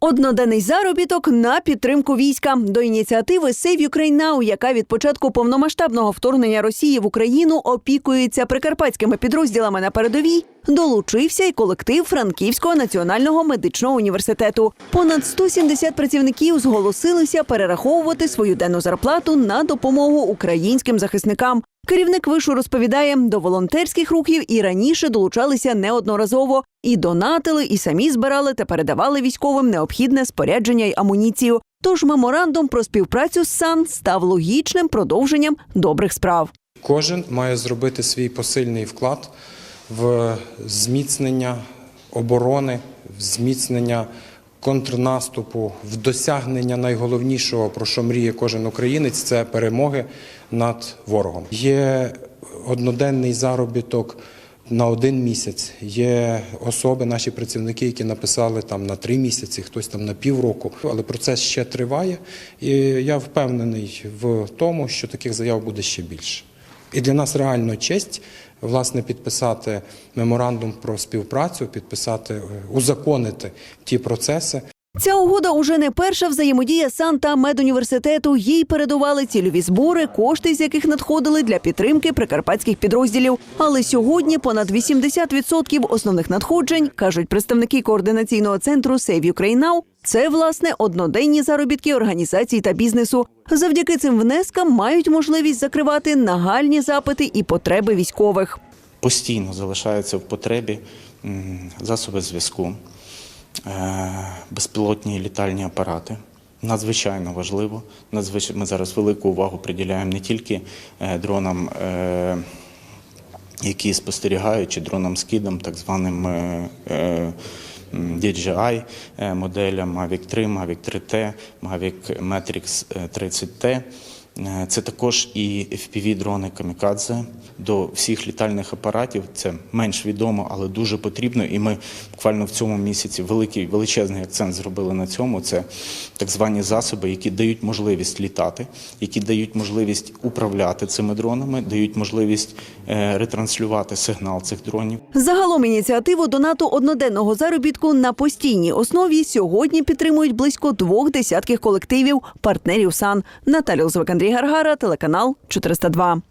Одноденний заробіток на підтримку війська до ініціативи Save Ukraine Now, яка від початку повномасштабного вторгнення Росії в Україну опікується прикарпатськими підрозділами на передовій. Долучився і колектив Франківського національного медичного університету. Понад 170 працівників зголосилися перераховувати свою денну зарплату на допомогу українським захисникам. Керівник вишу розповідає, до волонтерських рухів і раніше долучалися неодноразово і донатили, і самі збирали та передавали військовим необхідне спорядження й амуніцію. Тож меморандум про співпрацю з САН став логічним продовженням добрих справ. Кожен має зробити свій посильний вклад в зміцнення оборони, в зміцнення контрнаступу, в досягнення найголовнішого, про що мріє кожен українець, це перемоги над ворогом. Є одноденний заробіток. На один місяць є особи, наші працівники, які написали там на три місяці, хтось там на півроку. Але процес ще триває, і я впевнений в тому, що таких заяв буде ще більше. І для нас реально честь власне підписати меморандум про співпрацю, підписати, е, узаконити ті процеси. Ця угода уже не перша взаємодія САН та медуніверситету. Їй передували цільові збори, кошти з яких надходили для підтримки прикарпатських підрозділів. Але сьогодні понад 80% основних надходжень, кажуть представники координаційного центру Save Ukraine Now, це власне одноденні заробітки організацій та бізнесу. Завдяки цим внескам мають можливість закривати нагальні запити і потреби військових. постійно залишаються в потребі засоби зв'язку, безпілотні літальні апарати. Надзвичайно важливо. Ми зараз велику увагу приділяємо не тільки е, дронам, е, які спостерігають, чи дронам скидом, так званим е, е, DJI е, моделям Mavic 3, Mavic 3T, Mavic Matrix е, 30T. Е, Це також і FPV-дрони Камікадзе до всіх літальних апаратів. Це менш відомо, але дуже потрібно. І ми буквально в цьому місяці великий величезний акцент зробили на цьому. Це так звані засоби, які дають можливість літати, які дають можливість управляти цими дронами, дають можливість е, ретранслювати сигнал цих дронів. Загалом ініціативу донату одноденного заробітку на постійній основі сьогодні підтримують близько двох десятків колективів партнерів САН. Наталя Лозвик, Андрій Гаргара, телеканал 402.